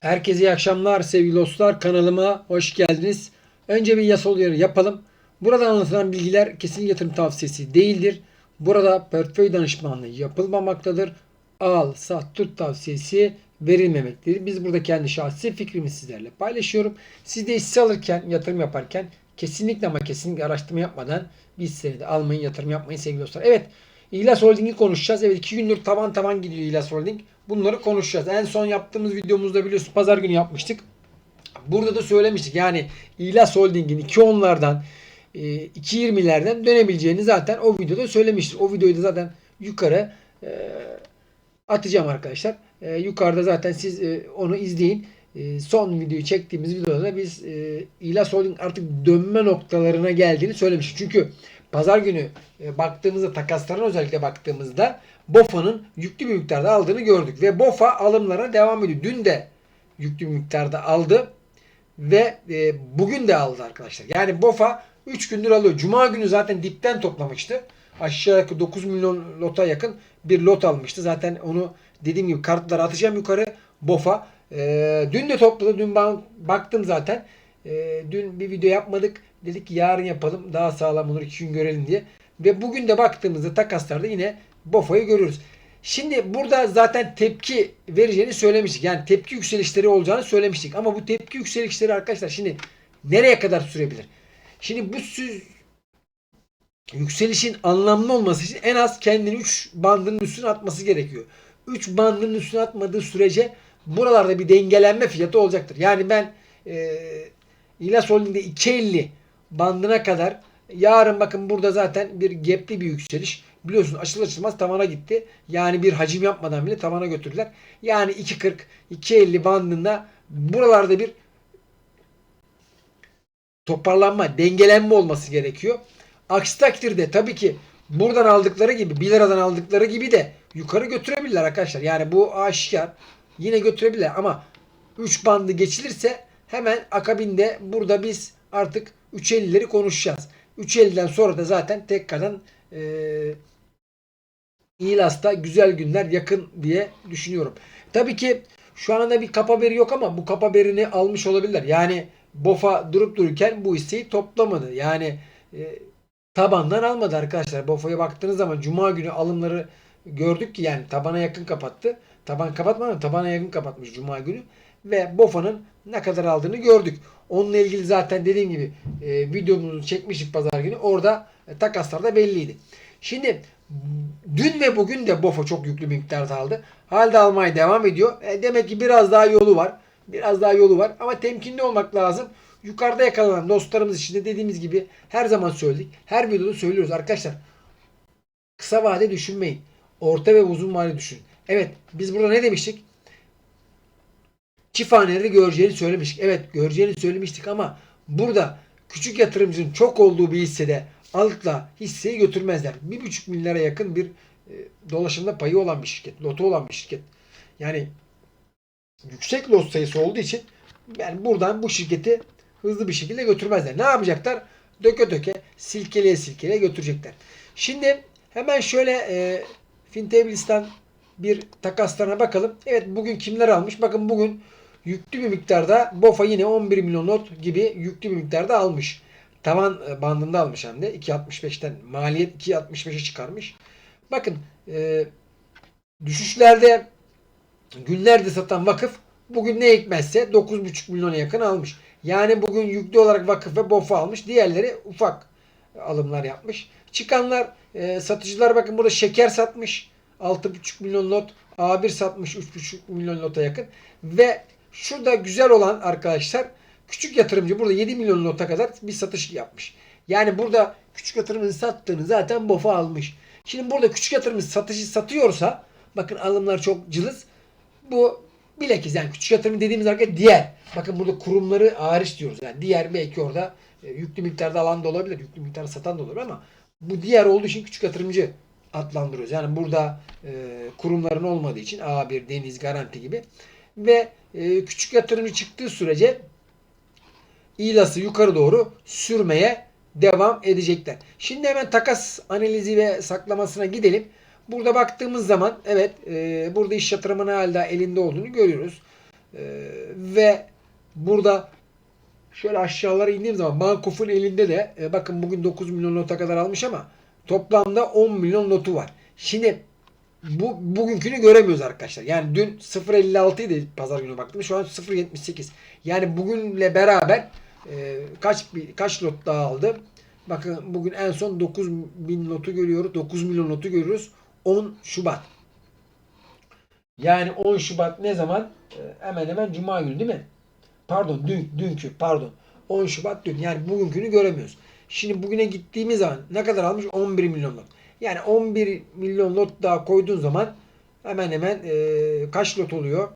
Herkese iyi akşamlar sevgili dostlar. Kanalıma hoş geldiniz. Önce bir yasal uyarı yapalım. Burada anlatılan bilgiler kesin yatırım tavsiyesi değildir. Burada portföy danışmanlığı yapılmamaktadır. Al, sat, tut tavsiyesi verilmemektedir. Biz burada kendi şahsi fikrimi sizlerle paylaşıyorum. Siz de hisse alırken, yatırım yaparken kesinlikle ama kesinlikle araştırma yapmadan bir hisseyi de almayın, yatırım yapmayın sevgili dostlar. Evet, İhlas Holding'i konuşacağız. Evet iki gündür tavan tavan gidiyor İhlas Holding. Bunları konuşacağız. En son yaptığımız videomuzda biliyorsunuz pazar günü yapmıştık. Burada da söylemiştik. Yani İhlas Holding'in 2.10'lardan e, 2.20'lerden dönebileceğini zaten o videoda söylemiştik. O videoyu da zaten yukarı e, atacağım arkadaşlar. E, yukarıda zaten siz e, onu izleyin. E, son videoyu çektiğimiz videoda biz e, İhlas Holding artık dönme noktalarına geldiğini söylemiştik. Çünkü pazar günü e, baktığımızda takaslarına özellikle baktığımızda BOFA'nın yüklü bir miktarda aldığını gördük. Ve BOFA alımlara devam ediyor. Dün de yüklü bir miktarda aldı ve e, bugün de aldı arkadaşlar. Yani BOFA 3 gündür alıyor. Cuma günü zaten dipten toplamıştı. Aşağı yukarı 9 milyon lota yakın bir lot almıştı. Zaten onu dediğim gibi kartlara atacağım yukarı. BOFA. E, dün de topladı. Dün ben baktım zaten. Dün bir video yapmadık. Dedik ki yarın yapalım. Daha sağlam olur. 2 gün görelim diye. Ve bugün de baktığımızda takaslarda yine BOFA'yı görüyoruz. Şimdi burada zaten tepki vereceğini söylemiştik. Yani tepki yükselişleri olacağını söylemiştik. Ama bu tepki yükselişleri arkadaşlar şimdi nereye kadar sürebilir? Şimdi bu sü- yükselişin anlamlı olması için en az kendini 3 bandının üstüne atması gerekiyor. 3 bandının üstüne atmadığı sürece buralarda bir dengelenme fiyatı olacaktır. Yani ben e, İlas Holding'de 2.50 bandına kadar yarın bakın burada zaten bir gapli bir yükseliş. Biliyorsunuz açılır açılmaz tavana gitti. Yani bir hacim yapmadan bile tavana götürdüler. Yani 2.40 2.50 bandında buralarda bir toparlanma, dengelenme olması gerekiyor. Aksi takdirde tabii ki buradan aldıkları gibi 1 liradan aldıkları gibi de yukarı götürebilirler arkadaşlar. Yani bu aşikar yine götürebilirler ama 3 bandı geçilirse hemen akabinde burada biz artık 3.50'leri konuşacağız. 3.50'den sonra da zaten tekrardan e, İlas'ta güzel günler yakın diye düşünüyorum. Tabii ki şu anda bir kapa haberi yok ama bu kapa haberini almış olabilirler. Yani BOFA durup dururken bu hisseyi toplamadı. Yani e, tabandan almadı arkadaşlar. BOFA'ya baktığınız zaman Cuma günü alımları gördük ki yani tabana yakın kapattı. Taban kapatmadı tabana yakın kapatmış Cuma günü. Ve BOFA'nın ne kadar aldığını gördük. Onunla ilgili zaten dediğim gibi e, videomuzu çekmiştik pazar günü. Orada e, takaslar da belliydi. Şimdi dün ve bugün de BOFA çok yüklü bir miktarda aldı. Halde almaya devam ediyor. E, demek ki biraz daha yolu var. Biraz daha yolu var. Ama temkinli olmak lazım. Yukarıda yakalanan dostlarımız için de dediğimiz gibi her zaman söyledik. Her videoda söylüyoruz arkadaşlar. Kısa vade düşünmeyin. Orta ve uzun vade düşünün. Evet biz burada ne demiştik? Çift haneleri göreceğini söylemiştik. Evet göreceğini söylemiştik ama burada küçük yatırımcının çok olduğu bir hissede alıkla hisseyi götürmezler. 1,5 milyara yakın bir e, dolaşımda payı olan bir şirket. Lotu olan bir şirket. Yani yüksek lot sayısı olduğu için yani buradan bu şirketi hızlı bir şekilde götürmezler. Ne yapacaklar? Döke döke, silkeleye silkeleye götürecekler. Şimdi hemen şöyle e, Fintables'tan bir takaslarına bakalım. Evet bugün kimler almış? Bakın bugün yüklü bir miktarda BOFA yine 11 milyon not gibi yüklü bir miktarda almış. Tavan e, bandında almış hem de. 2.65'ten maliyet 2.65'e çıkarmış. Bakın e, düşüşlerde günlerde satan vakıf bugün ne ekmezse 9.5 milyona yakın almış. Yani bugün yüklü olarak vakıf ve BOFA almış. Diğerleri ufak alımlar yapmış. Çıkanlar e, satıcılar bakın burada şeker satmış. 6.5 milyon lot. A1 satmış 3.5 milyon lota yakın. Ve şurada güzel olan arkadaşlar küçük yatırımcı burada 7 milyon lota kadar bir satış yapmış. Yani burada küçük yatırımcının sattığını zaten BOFA almış. Şimdi burada küçük yatırımcı satıcı satıyorsa bakın alımlar çok cılız. Bu bilakis yani küçük yatırım dediğimiz arkadaşlar diğer. Bakın burada kurumları hariç diyoruz. Yani diğer belki orada e, yüklü miktarda alan da olabilir. Yüklü miktarda satan da olur ama bu diğer olduğu için küçük yatırımcı adlandırıyoruz. Yani burada e, kurumların olmadığı için A1, Deniz, Garanti gibi ve e, küçük yatırımcı çıktığı sürece İLAS'ı yukarı doğru sürmeye devam edecekler. Şimdi hemen takas analizi ve saklamasına gidelim. Burada baktığımız zaman evet e, burada iş yatırımının hala elinde olduğunu görüyoruz. Ee, ve burada şöyle aşağılara indiğim zaman Bankof'un elinde de e, bakın bugün 9 milyon nota kadar almış ama toplamda 10 milyon notu var. Şimdi bu bugünkünü göremiyoruz arkadaşlar. Yani dün 0.56 idi pazar günü baktım. Şu an 0.78. Yani bugünle beraber e, kaç kaç lot daha aldı? Bakın bugün en son 9 bin notu görüyoruz. 9 milyon notu görüyoruz. 10 Şubat. Yani 10 Şubat ne zaman? E, hemen hemen Cuma günü değil mi? Pardon dün, dünkü pardon. 10 Şubat dün. Yani bugünkünü göremiyoruz. Şimdi bugüne gittiğimiz zaman ne kadar almış? 11 milyon not. Yani 11 milyon lot daha koyduğun zaman hemen hemen e, kaç lot oluyor?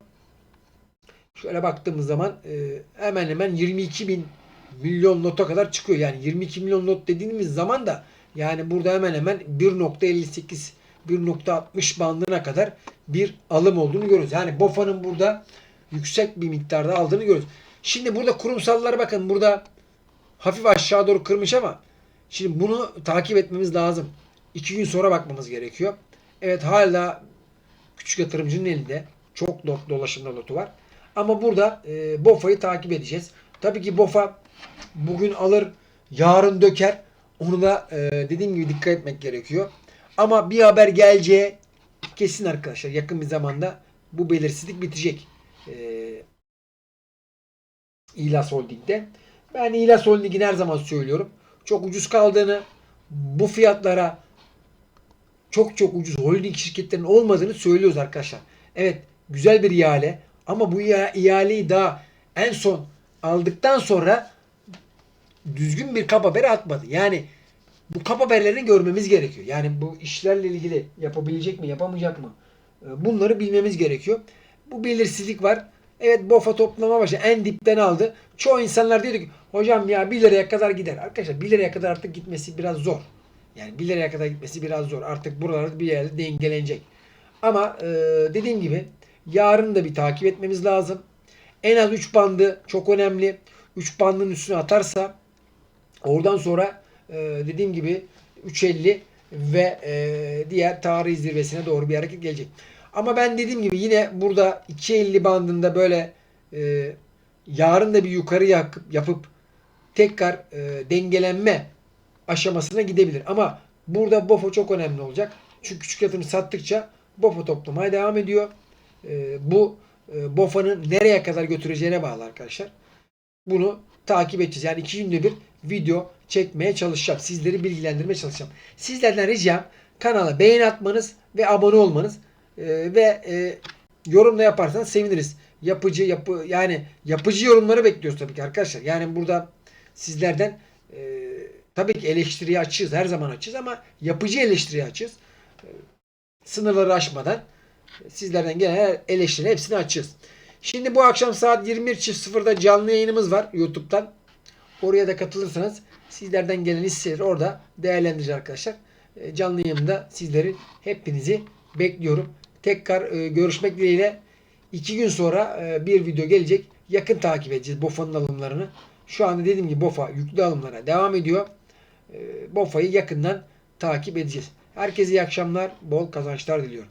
Şöyle baktığımız zaman e, hemen hemen 22 bin milyon nota kadar çıkıyor. Yani 22 milyon not dediğimiz zaman da yani burada hemen hemen 1.58 1.60 bandına kadar bir alım olduğunu görüyoruz. Yani BOFA'nın burada yüksek bir miktarda aldığını görüyoruz. Şimdi burada kurumsallara bakın burada hafif aşağı doğru kırmış ama şimdi bunu takip etmemiz lazım. İki gün sonra bakmamız gerekiyor. Evet hala küçük yatırımcının elinde çok lot dolaşımda lotu var. Ama burada e, BOFA'yı takip edeceğiz. Tabii ki BOFA bugün alır, yarın döker. Onu da e, dediğim gibi dikkat etmek gerekiyor. Ama bir haber geleceği kesin arkadaşlar. Yakın bir zamanda bu belirsizlik bitecek. E, İlas Holding'de. Ben İlas Holding'in her zaman söylüyorum. Çok ucuz kaldığını, bu fiyatlara çok çok ucuz holding şirketlerinin olmadığını söylüyoruz arkadaşlar. Evet güzel bir ihale ama bu iha- ihaleyi daha en son aldıktan sonra düzgün bir kap haberi atmadı. Yani bu kap haberlerini görmemiz gerekiyor. Yani bu işlerle ilgili yapabilecek mi, yapamayacak mı? Ee, Bunları bilmemiz gerekiyor. Bu belirsizlik var. Evet BOFA toplama başı en dipten aldı. Çoğu insanlar diyor ki hocam ya 1 liraya kadar gider. Arkadaşlar 1 liraya kadar artık gitmesi biraz zor. Yani 1 liraya kadar gitmesi biraz zor. Artık buralarda bir yerde dengelenecek. Ama e, dediğim gibi yarın da bir takip etmemiz lazım. En az 3 bandı çok önemli. 3 bandın üstüne atarsa oradan sonra e, dediğim gibi 3.50 ve e, diğer tarihi zirvesine doğru bir hareket gelecek. Ama ben dediğim gibi yine burada 2.50 bandında böyle e, yarın da bir yukarı yakıp, yapıp tekrar e, dengelenme aşamasına gidebilir. Ama burada BOFO çok önemli olacak. Çünkü küçük yatırım sattıkça BOFO toplamaya devam ediyor. E, bu e, BOFA'nın nereye kadar götüreceğine bağlı arkadaşlar. Bunu takip edeceğiz. Yani iki günde bir video çekmeye çalışacağım. Sizleri bilgilendirmeye çalışacağım. Sizlerden ricam kanala beğeni atmanız ve abone olmanız E, ve e, yorum yaparsanız seviniriz. Yapıcı yapı yani yapıcı yorumları bekliyoruz tabii ki arkadaşlar. Yani burada sizlerden e, tabii ki eleştiriye açığız. Her zaman açığız ama yapıcı eleştiriye açığız. E, sınırları aşmadan sizlerden gelen her eleştiri hepsini açığız. Şimdi bu akşam saat 21.00'da canlı yayınımız var YouTube'dan. Oraya da katılırsanız sizlerden gelen hisseleri orada değerlendireceğiz arkadaşlar. E, Canlı yayında sizleri hepinizi bekliyorum. Tekrar e, görüşmek dileğiyle. iki gün sonra e, bir video gelecek. Yakın takip edeceğiz BOFA'nın alımlarını. Şu anda dediğim gibi BOFA yüklü alımlara devam ediyor. E, BOFA'yı yakından takip edeceğiz. Herkese iyi akşamlar, bol kazançlar diliyorum.